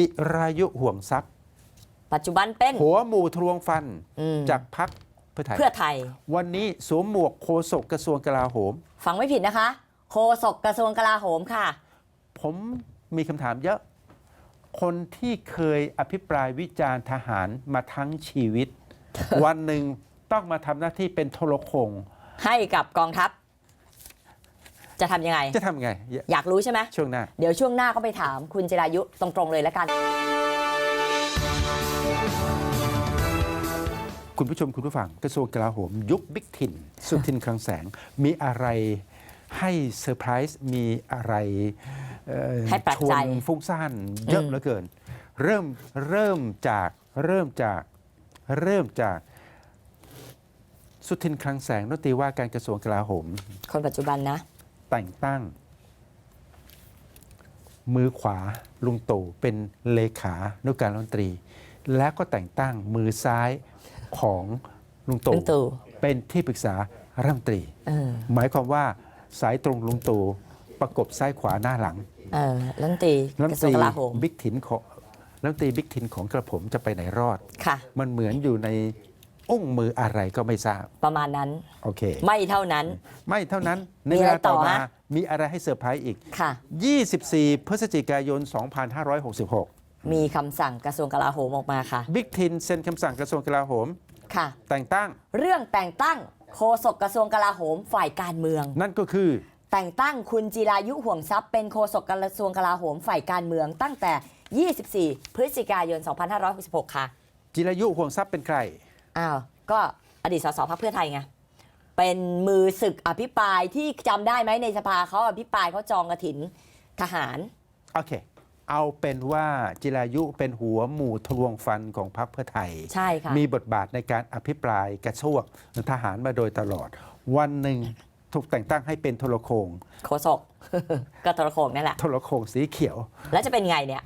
จิรายุห่วงทรัพย์ ปัจจุบันเป็น หัวหมู่ทรวงฟันอืม จากพักเพื่อไทย เพื่อไทย วันนี้สวมหมวกโฆษกกระทรวงกลาโหม ฟังไม่ผิดนะคะ โฆษกกระทรวงกลาโหมค่ะ ผมมีคำถามเยอะ คนที่เคยอภิปรายวิจารณ์ทหารมาทั้งชีวิต วันหนึ่งต้องมาทำหน้าที่เป็นโทรโขงให้กับกองทัพ จะทำยังไง จะทำไง อยากรู้ใช่ไหมช่วงหน้า เดี๋ยวช่วงหน้าก็ไปถามคุณจิรายุตรงๆเลยแล้วกัน คุณผู้ชมคุณผู้ฟังกระทรวงกลาโหม ยุคบิ๊กทิน สุทินคลังแสง มีอะไรให้เซอร์ไพรส์มีอะไรเอ่อให้แปลกชวใจ นฟุ้งซ่านเยอะอืมเหลือเกิน เริ่มเริ่มจากเริ่มจากเริ่มจาก สุทินคลังแสงรัฐมนตรีว่าการกระทรวงกลาโหม คนปัจจุบันนะ แต่งตั้ง มือขวาลุงตู่เป็นเลขานุการรัฐมนตรี และก็แต่งตั้งมือซ้ายของลุงลุตู่งตู่ เป็นที่ปรึกษารัฐมนตรี เออหมายความว่าสายตรงลุงตู่ประกบซ้ายขวาหน้าหลัง เออรัฐมนตรีรัฐกมระนทรตวงรีกลาโหมบิ๊กถินของรัฐมนตรีบิ๊กถินของกระผมจะไปไหนรอด ค่ะ มันเหมือนอยู่ใน อุ้งมืออะไรก็ไม่ทราบประมาณนั้น โอเค ไม่เท่านั้น ไม่เท่านั้นในมีเวอะไรลาต่อต่อมาฮะมีอะไรให้เซอร์ไพรส์อีก ค่ะ 24 พฤศจิกายน 2566 มีคำสั่งกระทรวงกลาโหมออกมาค่ะ บิ๊กทินเซ็นคำสั่งกระทรวงกลาโหม ค่ะ แต่งตั้ง เรื่องแต่งตั้งโฆษกกระทรวงกลาโหมฝ่ายการเมือง นั่นก็คือ แต่งตั้งคุณจิรายุห่วงทรัพย์เป็นโฆษกกระทรวงกลาโหมฝ่ายการเมือง ตั้งแต่ 24 พฤศจิกายน 2566 ค่ะ จิรายุห่วงทรัพย์เป็นใคร อ้าวก็อดีตสสพักเพื่อไทยไงเป็นมือศึกอภิปรายที่จำได้ไหมในสภาเขาอภิปรายเขาจองกระถินทหาร โอเค เอาเป็นว่าจิรายุเป็นหัวหมู่ทะลวงฟันของพรรคเพื่อไทย ใช่ค่ะ มีบทบาทในการอภิปรายกระชวกทหารมาโดยตลอด วันหนึ่งถูกแต่งตั้งให้เป็นโทรโขงโฆษก ก็โทรโขงนั่นแหละ โทรโขงสีเขียว แล้วจะเป็นไงเนี่ย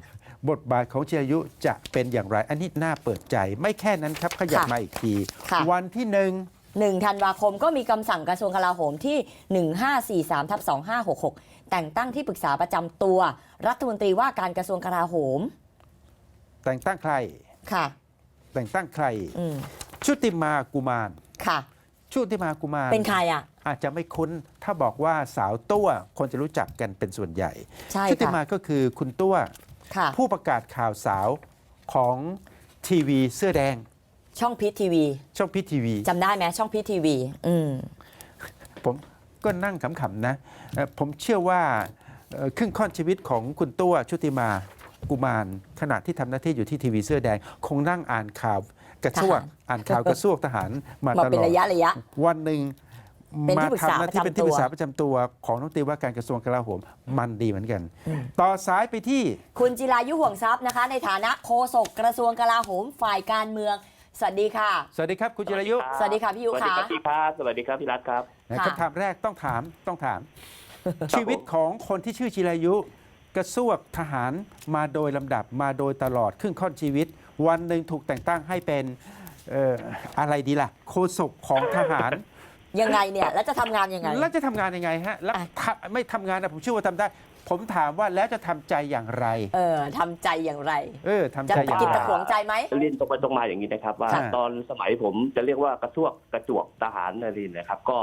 บทบาทของจิรายุจะเป็นอย่างไร อันนี้น่าเปิดใจ ไม่แค่นั้นครับขยับค่ะมาอีกที ค่ะ วันที่หนึ่ง 1ธันวาคมก็มีคำสั่งกระทรวงกลาโหมที่ 1543ทับ2566 แต่งตั้งที่ปรึกษาประจำตัวรัฐมนตรีว่าการกระทรวงกลาโหมแต่งตั้งใคร ค่ะ แต่งตั้งใคร อืมชุติมากุมาร ค่ะ ชุติมากุมารเป็นใครอะ อาจจะไม่คุ้นถ้าบอกว่าสาวตัวคนจะรู้จักกันเป็นส่วนใหญ่ ใช่ชุติมาค่ะ ก็คือคุณตัวค่ะ ผู้ประกาศข่าวสาวของทีวีเสื้อแดง ช่องพีทีวี ช่องพีทีวีจำได้ไหมช่องพีทีวีอืมผมก็นั่งขำๆนะเอ่อผมเชื่อว่าเอ่อครึ่งค่อนชีวิตของคุณตัวชุติมากุมารขณะที่ทำหน้าที่อยู่ที่ทีวีเสื้อแดง คงนั่งอ่านข่าวกระซวกทหารอ่านข่าวกระซวกทหารมามาตเป็นลอดระยะระยะวันหนึ่ง เป็นที่มาปรึกษาทำหน้าที่ประจำเป็นที่ปรึกษาตัวประจำตัวของน้องตีว่าการกระทรวงกลาโหมมันดีเหมือนกันอืมต่อสายไปที่คุณจิรายุห่วงทรัพย์นะคะ ในฐานะโฆษกกระทรวงกลาโหมฝ่ายการเมือง สวัสดีค่ะ สวัสดีครับคุณจิรายุสวัสดีค่ะพี่ยุสวัสดีค่ะ ครับพี่ครับสวัสดีครับพี่รัฐครับนะค่ะ คำถามแรกต้องถามต้องถาม ชีวิตของคนที่ชื่อจิรายุ กระซวกทหารมาโดยลำดับมาโดยตลอดครึ่งค่อนชีวิต วันหนึ่งถูกแต่งตั้งให้เป็นเอ่ออะไรดีล่ะโฆษกของทหาร ยังไงเนี่ย แล้วจะทำงานยังไง แล้วจะทำงานยังไงฮะแล้วอะ ทำไม่ทำงานนะผมเชื่อว่าทำได้ ผมถามว่าแล้วจะทำใจอย่างไร เออทำใจอย่างไร เออทำจะใจอย่างกินไร ตะขวงใจไหมเรียนตรงไปตรงมาอย่างนี้นะครับ ว่าค่ะ ตอนสมัยผมจะเรียกว่ากระทรวงกระจวกทหารนรินทร์นะครับ ก็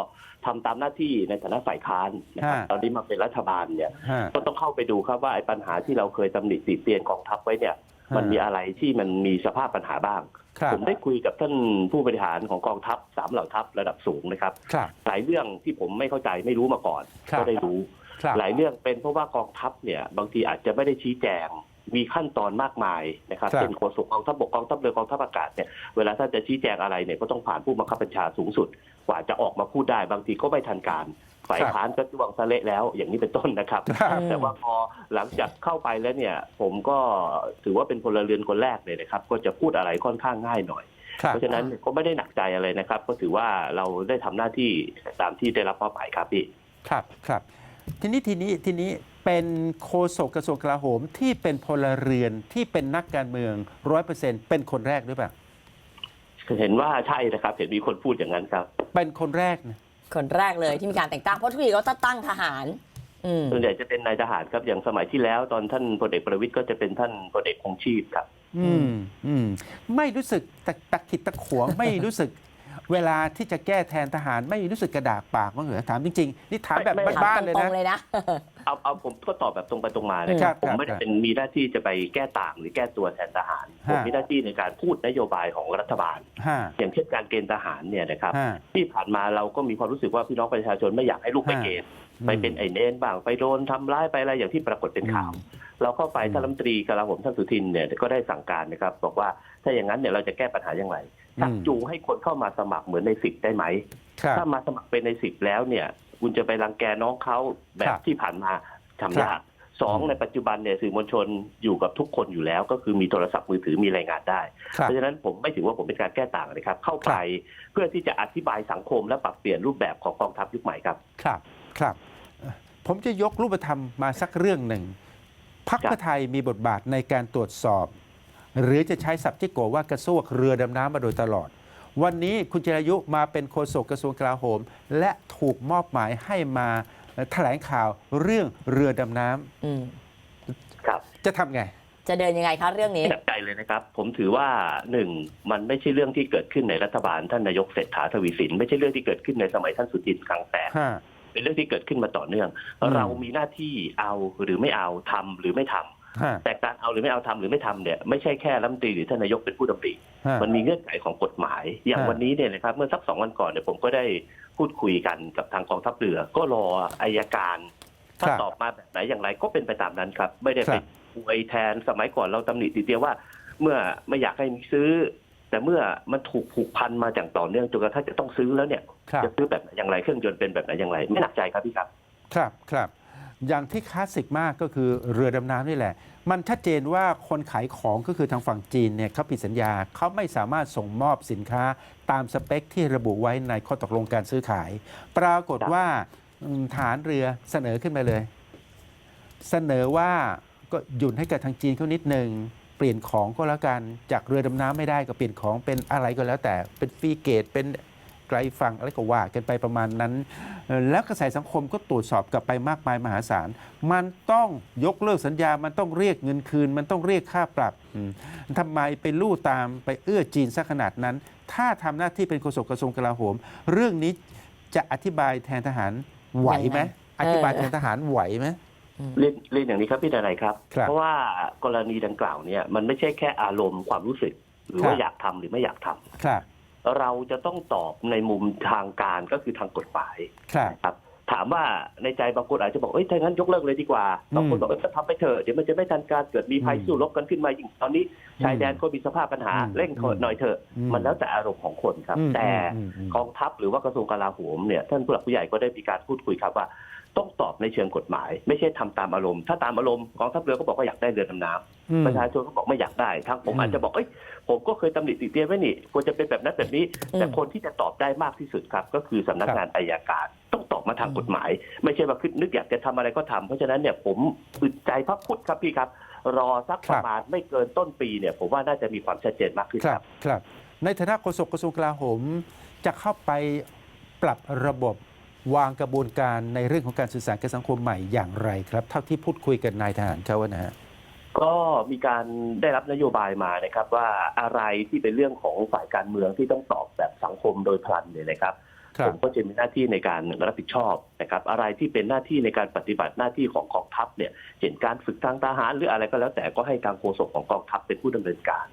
ทำตามหน้าที่ในฐานะฝ่ายค้านนะครับฮะตอนนี้มาเป็นรัฐบาลเนี่ย ฮะ ก็ต้องเข้าไปดูครับว่าไอ้ปัญหาที่เราเคยตำหนิติเตียนกองทัพไว้เนี่ยฮะมันมีอะไรที่มันมีสภาพปัญหาบ้างครับ ผมได้คุยกับท่านผู้บริหารของกองทัพสามเหล่าทัพระดับสูงนะครับครับหลายเรื่องที่ผมไม่เข้าใจไม่รู้มาก่อนครับก็ได้รู้ครับหลายเรื่องเป็นเพราะว่ากองทัพเนี่ย บางทีอาจจะไม่ได้ชี้แจงมีขั้นตอนมากมายนะครับครับเช่นโฆษกกองทัพบกกองทัพเรือกองทัพอากาศเนี่ยเวลาท่านจะชี้แจงอะไรเนี่ยก็ต้องผ่านผู้บังคับบัญชาสูงสุด กว่าจะออกมาพูดได้บางทีก็ไม่ทันการ ฝ่ายค้านก็จ้วงสะเละแล้วอย่างนี้เป็นต้นนะครับครับ แต่ว่าพอหลังจากเข้าไปแล้วเนี่ย ผมก็ถือว่าเป็นพลเรือนคนแรกเลยนะครับ ก็จะพูดอะไรค่อนข้างง่ายหน่อยครับเพราะฉะนั้นก็ไม่ได้หนักใจอะไรนะครับ ก็ถือว่าเราได้ทำหน้าที่ตามที่ได้รับมอบหมายครับพี่ครับครับทีนี้ทีนี้ทีนี้เป็นโฆษกกระทรวงกลาโหมที่เป็นพลเรือนที่เป็นนักการเมืองร้อยเปอร์เซ็นต์เป็นคนแรกหรือเปล่าเห็นว่าใช่นะครับ เห็นมีคนพูดอย่างนั้นครับ เป็นคนแรกนะ คนแรกเลยที่มีการแต่งตั้งเพราะทุกทีก็ต้องตั้งทหาร อืมส่วนใหญ่จะเป็นนายทหารครับอย่างสมัยที่แล้ว ตอนท่านพลเอกประวิตยก็จะเป็นท่านพลเอกคงชีพครับ อืมอืมไม่รู้สึกตะตะขิดตะขวง ไม่รู้สึก เวลาที่จะแก้แทนทหารไม่รู้สึกกระดากปากมั้างเหรอถามจริงๆนี่ถามแบบไม่ไม่ บ้านๆเลยตรนะ งๆเลยนะ เอาเอาผมก็ตอบแบบตรงไปตรงมานะคครัรับบผมครับไม่ได้เป็นมีหน้าที่จะไปแก้ต่างหรือแก้ตัวแทนทหารฮะผมมีหน้าที่ในการพูดนโยบายของรัฐบาลฮะอย่างเช่นการเกณฑ์ทหารเนี่ยนะครับฮะที่ผ่านมาเราก็มีความรู้สึกว่าพี่น้องประชาชนไม่อยากให้ลูกไปเกณฑ์ไปเป็นไอ้เน้นบ้างไปโดนทำร้ายไปอะไรอย่างที่ปรากฏเป็นข่าว เราเข้าไปอืมท่านรัฐมนตรีกลาโหมท่านสุทินเนี่ยก็ได้สั่งการนะครับบอกว่าถ้าอย่างนั้นเนี่ยเราจะแก้ปัญหาอย่างไรชักจูงให้คนเข้ามาสมัครเหมือนในสิบได้ไหมครับถ้ามาสมัครเป็นในสิบแล้วเนี่ย คุณจะไปรังแกน้องเขาแบครับบที่ผ่านมาทำครับยากสองอืมในปัจจุบันเนี่ยสื่อมวลชนอยู่กับทุกคนอยู่แล้ว ก็คือมีโทรศัพท์มือถือมีรายงานได้ ครับ เพราะฉะนั้นผมไม่ถือว่าผมเป็นการแก้ต่างนะครับ เข้าไปเพื่อที่จะอธิบายสังคมและปรับเปลี่ยนรูปแบบของกองทัพยุคใหม่ครับ ครับครับเอ่อผมจะยกรูปธรรมมาสักเรื่องหนึ่งพรรคครับ เพื่อไทยมีบทบาทในการตรวจสอบ หรือจะใช้ศัพท์ที่โกว่า กระซวกเรือดำน้ำมาโดยตลอด วันนี้คุณจิรายุมาเป็นโฆษกกระทรวงกลาโหม และถูกมอบหมายให้มาเอ่อแถลงข่าวเรื่องเรือดำน้ำอืมครับ จะทำไง จะเดินยังไงคะเรื่องนี้หนักใจเลยนะครับ ผมถือว่าหนึ่งมันไม่ใช่เรื่องที่เกิดขึ้นในรัฐบาลท่านนายกเศรษฐาทวีสิน ไม่ใช่เรื่องที่เกิดขึ้นในสมัยท่านสุจินต์คลังแสนฮะเป็นเรื่องที่เกิดขึ้นมาต่อเนื่องอืมเรามีหน้าที่เอาหรือไม่เอาทำหรือไม่ทำฮะ แต่การเอาหรือไม่เอาทำหรือไม่ทำเนี่ยไม่ใช่แค่รัฐมนตรีหรือท่านนายกเป็นผู้ดำริฮะมันมีเงื่อนไขของกฎหมาย อย่างฮะวันนี้เนี่ยนะครับเมื่อสักสองวันก่อนเนี่ยผมก็ได้พูดคุยกันกับทางกองทัพเรือ ก็รออายการ ถ้าครับตอบมาแบบไหนอย่างไรก็เป็นไปตามนั้นครับ ไม่ได้คไปรับอวยแทนสมัยก่อนเราตำหนิติเตียวว่า เมื่อไม่อยากให้มีซื้อ แต่เมื่อมันถูกผูกพันมาอย่างต่อเนื่องจนกระทั่งจะต้องซื้อแล้วเนี่ยครับจะซื้อแบบไหนอย่างไรเครื่องยนต์เป็นแบบไหนอย่างไร ไม่หนักใจครับพี่ครับ ครับครับ อย่างที่คลาสสิกมากก็คือเรือดำน้ำนี่แหละ มันชัดเจนว่าคนขายของก็คือทางฝั่งจีนเนี่ยเขาผิดสัญญาเขาไม่สามารถส่งมอบสินค้าตามสเปคที่ระบุไว้ในข้อตกลงการซื้อขาย ปรากฏว่าฐานเรือเสนอขึ้นมาเลย เสนอว่าก็หยุดให้กับทางจีนเขานิดหนึ่งเปลี่ยนของก็แล้วกันจากเรือดำน้ำไม่ได้ก็เปลี่ยนของเป็นอะไรก็แล้วแต่เป็นฟรีเกตเป็น ไกลฝั่งอะไรก็ว่ากันไปประมาณนั้นเอ่อแล้วกระแสสังคมก็ตรวจสอบกลับไปมากมายมหาศาล มันต้องยกเลิกสัญญา มันต้องเรียกเงินคืน มันต้องเรียกค่าปรับอืมทำไมไปลู่ตามไปเอื้อจีนซะขนาดนั้น ถ้าทำหน้าที่เป็นโฆษกกระทรวงกลาโหม เรื่องนี้จะอธิบายแทนทหารไหวไหมยังไงอธิบายแทนทหารไหวไหมเรียนเรียนอย่างนี้ครับพี่ดนายครับครับ เพราะว่ากรณีดังกล่าวเนี่ยมันไม่ใช่แค่อารมณ์ความรู้สึก หรือว่าครับอยากทำหรือไม่อยากทำครับ เราจะต้องตอบในมุมทางการก็คือทางกฎหมายครับ ครับ ถามว่าในใจบางคนอาจจะบอกเอ้ยถ้างั้นยกเลิกเลยดีกว่าบางคนบอกเอ้ยก็ทำไปเถอะเดี๋ยวมันจะไม่ทันการเกิดมีภัยอืมสู้รบกันขึ้นมายิ่งตอนนี้ชายแดนก็มีสภาพปัญหาอืมเร่งเถิดหน่อยเถอะอืมมันแล้วแต่อารมณ์ของคนครับอืมแต่อืมอืมกองทัพหรือว่ากระทรวงกลาโหมเนี่ยท่านผู้หลักผู้ใหญ่ก็ได้มีการพูดคุยครับว่าต้องตอบในเชิงกฎหมาย ไม่ใช่ทำตามอารมณ์ ถ้าตามอารมณ์กองทัพเรือก็บอกว่าอยากได้เรือดำน้ำอืมประชาชนก็บอกไม่อยากได้ทางผมอืมอาจจะบอกเอ้ย ผมก็เคยตำหนิติเตียนไว้นี่ควรจะเป็นแบบนั้นแบบนี้อืมแต่คนที่จะตอบได้มากที่สุดครับ ก็คือสำนักงานอายการต้องตอบมาทางกฎหมาย ไม่ใช่ว่าคิดนึกอยากจะทำอะไรก็ทำเพราะฉะนั้นเนี่ยผมอึดใจพักพุทธครับพี่ครับ รอสักประมาณไม่เกินต้นปีเนี่ยผมว่าน่าจะมีความชัดเจนมากขึ้นคครัรับบครับ ในฐานะโฆษกกระทรวงกลาโหมจะเข้าไปปรับระบบวางกระบวนการในเรื่องของการสื่อสารกับสังคมใหม่อย่างไรครับ เท่าที่พูดคุยกับนายทหารเขาอะนะฮะ ก็มีการได้รับนโยบายมานะครับ ว่าอะไรที่เป็นเรื่องของฝ่ายการเมืองที่ต้องตอบแบบสังคมโดยพลันเนี่ยนะครับครัผบมก็จะมีหน้าที่ในการรับผิดชอบนะครับ อะไรที่เป็นหน้าที่ในการปฏิบัติหน้าที่ของกองทัพเนี่ยเช่นการฝึกทางทหารหรืออะไรก็แล้วแต่ก็ให้ทางโฆษกของกองทัพเป็นผู้ดำเนินการ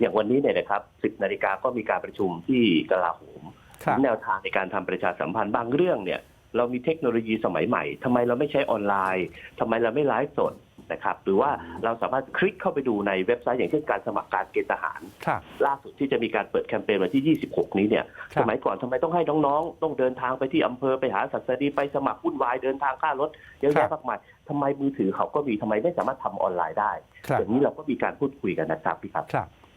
อย่างวันนี้เนี่ยนะครับ 10นาฬิกาก็มีการประชุมที่กลาโหมครับ แนวทางในการทำประชาสัมพันธ์บางเรื่องเนี่ย เรามีเทคโนโลยีสมัยใหม่ทำไมเราไม่ใช้ออนไลน์ทำไมเราไม่ไลฟ์สดนะครับหรือว่าเราสามารถคลิกเข้าไปดูในเว็บไซต์อย่างเช่นการสมัครการเกณฑ์ทหารครับล่าสุดที่จะมีการเปิดแคมเปญวันที่ 26 นี้เนี่ยครับสมัยก่อนทำไมต้องให้น้องๆ ต้องเดินทางไปที่อำเภอไปหาสัตดีไปสมัครวุ่นวายเดินทางค่ารถเยอะครัแยะบมากมายทำไมมือถือเขาก็มีทำไมไม่สามารถทำออนไลน์ได้ครับอย่างนี้เราก็มีการพูดคุยกันนะครับพี่ครับ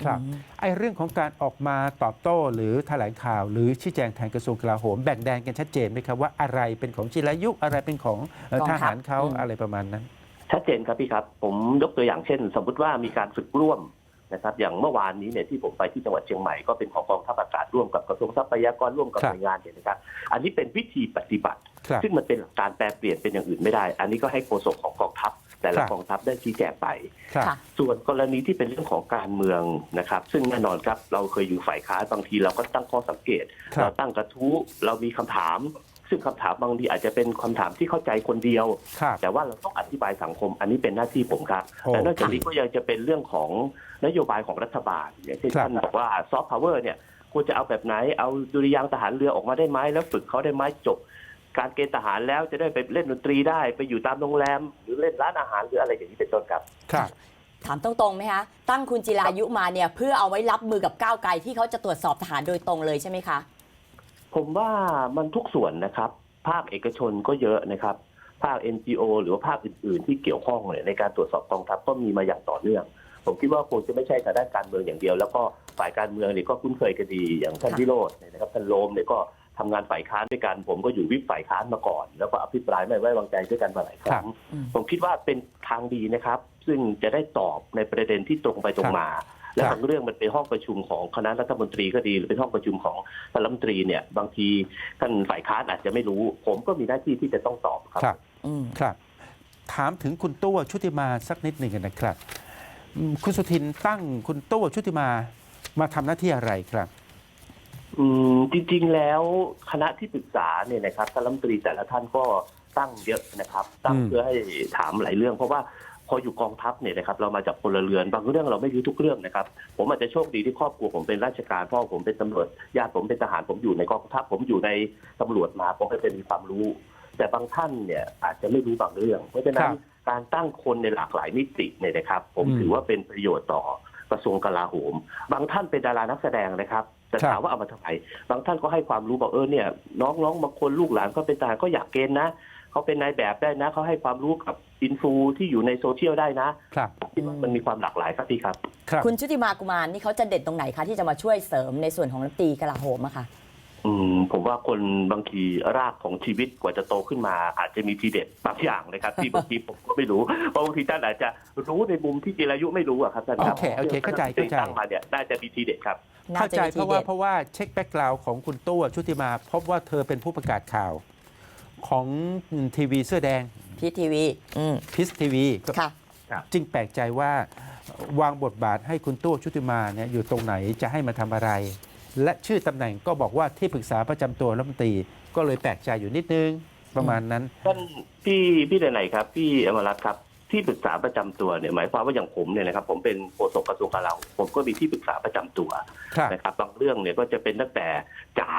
ครับครับอืมไอ้เรื่องของการออกมาตอบโต้ หรือแถลงข่าว หรือชี้แจงแทนกระทรวงกลาโหมแบ่งแดนกันชัดเจนไหมครับว่าอะไรเป็นของจิรายุอะไรเป็นของเอ่อกองทัทพหารเขาอืมอะไรประมาณนั้น ชัดเจนครับพี่ครับ ผมยกตัวอย่างเช่น สมมุติว่ามีการฝึกร่วมนะครับ อย่างเมื่อวานนี้เนี่ยที่ผมไปที่จังหวัดเชียงใหม่ก็เป็นของกองทัพอากาศร่วมกับกระทรวงทรัพยากรร่วมกับครับ หน่วยงานเนี่ยนะครับ อันนี้เป็นวิธีปฏิบัติ ครับ ซึ่งมันเป็นหลักการแปลเปลี่ยนเป็นอย่างอื่นไม่ได้ อันนี้ก็ให้โฆษกของกองทัพ แต่ละครับ กองทัพได้ชี้แจงไป ครับ ค่ะ ส่วนกรณีที่เป็นเรื่องของการเมืองนะครับ ซึ่งแน่นอนครับเราเคยอยู่ฝ่ายค้านบางทีเราก็ตั้งข้อสังเกต ครับเราตั้งกระทู้เรามีคำถาม ซึ่งคำถามบางทีอาจจะเป็นคำถามที่เข้าใจคนเดียว ครับ แต่ว่าเราต้องอธิบายสังคมอันนี้เป็นหน้าที่ผมครับโอ้แต่นอกจากนี้ก็ยังจะเป็นเรื่องของนโยบายของรัฐบาลอย่างเช่นครับ ท่านบอกว่าซอฟต์พาวเวอร์เนี่ยควรจะเอาแบบไหนเอาดุริยางค์ทหารเรือออกมาได้ไหมแล้วฝึกเขาได้ไหมจบ การเกณฑ์ทหารแล้วจะได้ไปเล่นดนตรีได้ไปอยู่ตามโรงแรม หรือเล่นร้านอาหารหรืออะไรอย่างนี้เป็นต้นครับ ครับ ถามตรงๆไหมคะตั้งคุณจิรายุมาเนี่ยเพื่อเอาไว้รับมือกับก้าวไกลที่เขาจะตรวจสอบทหารโดยตรงเลยใช่ไหมคะ ผมว่ามันทุกส่วนนะครับ ภาคเอกชนก็เยอะนะครับ ภาค NGO หรือว่าภาคอื่น ๆ ที่เกี่ยวข้องเนี่ยในการตรวจสอบกองทัพก็มีมาอย่างต่อเนื่อง ผมคิดว่าคงจะไม่ใช่ทางด้านการเมืองอย่างเดียว แล้วก็ฝ่ายการเมืองเนี่ยก็คุ้นเคยกันดีอย่างท่านค่ะ วิโรจน์เนี่ยนะครับท่านโลมเนี่ยก็ ทำงานฝ่ายค้านด้วยกัน ผมก็อยู่วิปฝ่ายค้านมาก่อน แล้วก็อภิปรายไม่ไว้วางใจด้วยกันมาหลายครั้งอืมผมคิดว่าเป็นทางดีนะครับ ซึ่งจะได้ตอบในประเด็นที่ตรงไปตรงมา และครับบางเรื่องมันเป็นห้องประชุมของคณะรัฐมนตรีก็ดี หรือเป็นห้องประชุมของท่านรัฐมนตรีเนี่ย บางทีท่านฝ่ายค้านอาจจะไม่รู้ ผมก็มีหน้าที่ที่จะต้องตอบครับ ครับอืมครับถามถึงคุณตัวชุติมาสักนิดหนึ่งนะครับอืมคุณสุทินตั้งคุณตัวชุติมามาทำหน้าที่อะไรครับ อืมจริงๆแล้วคณะที่ปรึกษาเนี่ยนะครับท่านรัฐมนตรีแต่ละท่านก็ตั้งเยอะนะครับ ตั้งอืมเพื่อให้ถามหลายเรื่อง เพราะว่าพออยู่กองทัพเนี่ยนะครับเรามาจากพลเรือนบางเรื่องเราไม่รู้ทุกเรื่องนะครับ ผมอาจจะโชคดีที่ครอบครัวผมเป็นราชการพ่อผมเป็นตำรวจญาติผมเป็นทหารผมอยู่ในกองทัพผมอยู่ในตำรวจมาผมก็จะมีความรู้ แต่บางท่านเนี่ยอาจจะไม่รู้บางเรื่อง เพราะฉะนั้ครันบการตั้งคนในหลากหลายมิติเนี่ยนะครับผมอืมถือว่าเป็นประโยชน์ต่อกระทรวงกลาโหม บางท่านเป็นดารานักแสดงนะครับ แต่ครับถามว่าเอามาทำไมบางท่านก็ให้ความรู้บอกเออเนี่ยน้องๆบางคนลูกหลานก็เป็นทหารก็อยากเกณฑ์นะเขาเป็นนายแบบได้นะเขาให้ความรู้กับอินฟูที่อยู่ในโซเชียลได้นะครับคิดว่ามันมีความหลากหลายครับพี่ครับครับคุณชุติมากุมารนี่เขาจะเด็ดตรงไหนคะที่จะมาช่วยเสริมในส่วนของรัฐมนตรีกลาโหมอะค่ะ อืมผมว่าคนบางทีรากของชีวิตกว่าจะโตขึ้นมา อาจจะมีทีเด็ดบางอย่างนะครับ ที่บางทีผมก็ไม่รู้เพราะบางทีท่านอาจจะรู้ในมุมที่จิรายุไม่รู้อะครับท่านครับโอเคโอเคเข้าใจเข้าใจตั้งมาเนี่ยน่าจะมีทีเด็ดครับ น่าเข้าจะใจมีเพทีราะว่าเด็ดเพราะว่าเช็คแบ็กกราวของคุณตัวชุติมา พบว่าเธอเป็นผู้ประกาศข่าวของทีวีเสื้อแดงพีทีวี อืมพิสทีวีค่ะ จึงแปลกใจว่าวางบทบาทให้คุณตัวชุติมาเนี่ยอยู่ตรงไหนจะให้มาทำอะไร และชื่อตำแหน่งก็บอกว่าที่ปรึกษาประจำตัวรัฐมนตรีก็เลยแปลกใจอยู่นิดนึงประมาณนั้น ท่านพี่พี่ไหนๆครับ พี่อมรัตน์ครับที่ปรึกษาประจำตัวเนี่ยหมายความว่าอย่างผมเนี่ยนะครับผมเป็นโฆษกกระทรวงกลาโหมผมก็มีที่ปรึกษาประจำตัวครับนะครับบางเรื่องเนี่ยก็จะเป็นตั้งแต่จ่า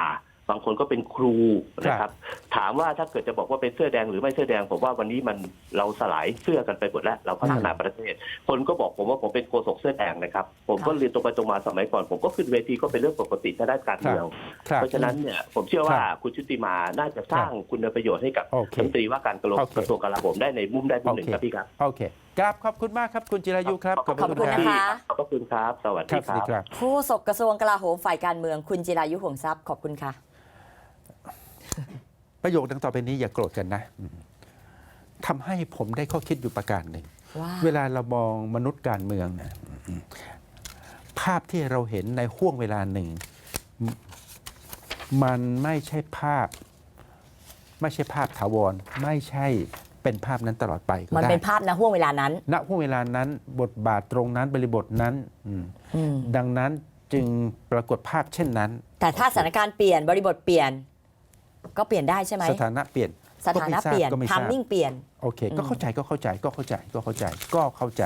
บางคนก็เป็นครูนะครับ ถามว่าถ้าเกิดจะบอกว่าเป็นเสื้อแดงหรือไม่เสื้อแดง ผมว่าวันนี้มันเราสลายเสื้อกันไปหมดแล้ว เราพัฒนาประเทศ คนก็บอกผมว่าผมเป็นโฆษกเสื้อแดงนะครับ ผมก็ครับเรียนตรงไปตรงมาสมัยก่อน ผมก็ขึ้นเวทีก็เป็นเรื่องปกติทางด้านการเมืองครับเพราะฉะนั้นเนี่ยผมเชื่อว่าครับคุณชุติมาน่าจะสร้างคุณประโยชน์ให้กับโอเครัฐมนตรีว่าการกระทรวงโอเคกระทรวงกลาโหมได้ในมุมได้มุมหนึ่งโอเคครับพี่ครับโอเคกราบขอบคุณมากครับคุณจิรายุครับขอบคุณนะคะขอบพระคุณครับ สวัสครัดีบสควัสรัดีบครับโฆษกกระทรวงกลาโหมฝ่ายการเมืองคุณจิรายุห่วงทรัพย์ขอบคุณค่ะ ประโยคดังต่อไปนี้อย่าโกรธกันนะอืมทำให้ผมได้ข้อคิดอยู่ประการหนึ่งว่าเวลาเรามองมนุษย์การเมืองนะอืมภาพที่เราเห็นในห่วงเวลาหนึ่งมมันไม่ใช่ภาพ ไม่ใช่ภาพถาวร ไม่ใช่เป็นภาพนั้นตลอดไปก็มันได้เป็นภาพนะห่วงเวลานั้นณห่วงเวลานั้น บทบาทตรงนั้นบริบทนั้นอืมอืมดังนั้นจึงปรากฏภาพเช่นนั้น แต่ถ้าสถานการณ์เปลี่ยนบริบทเปลี่ยน ก็เปลี่ยนได้ใช่ไหมสถานะเปลี่ยนสถานะเปลี่ยนก็ไม่ททัราบมมิ่งเปลี่ยนโอเคก็อืมเข้าใจก็เข้าใจก็เข้าใจก็เข้าใจก็เข้าใจ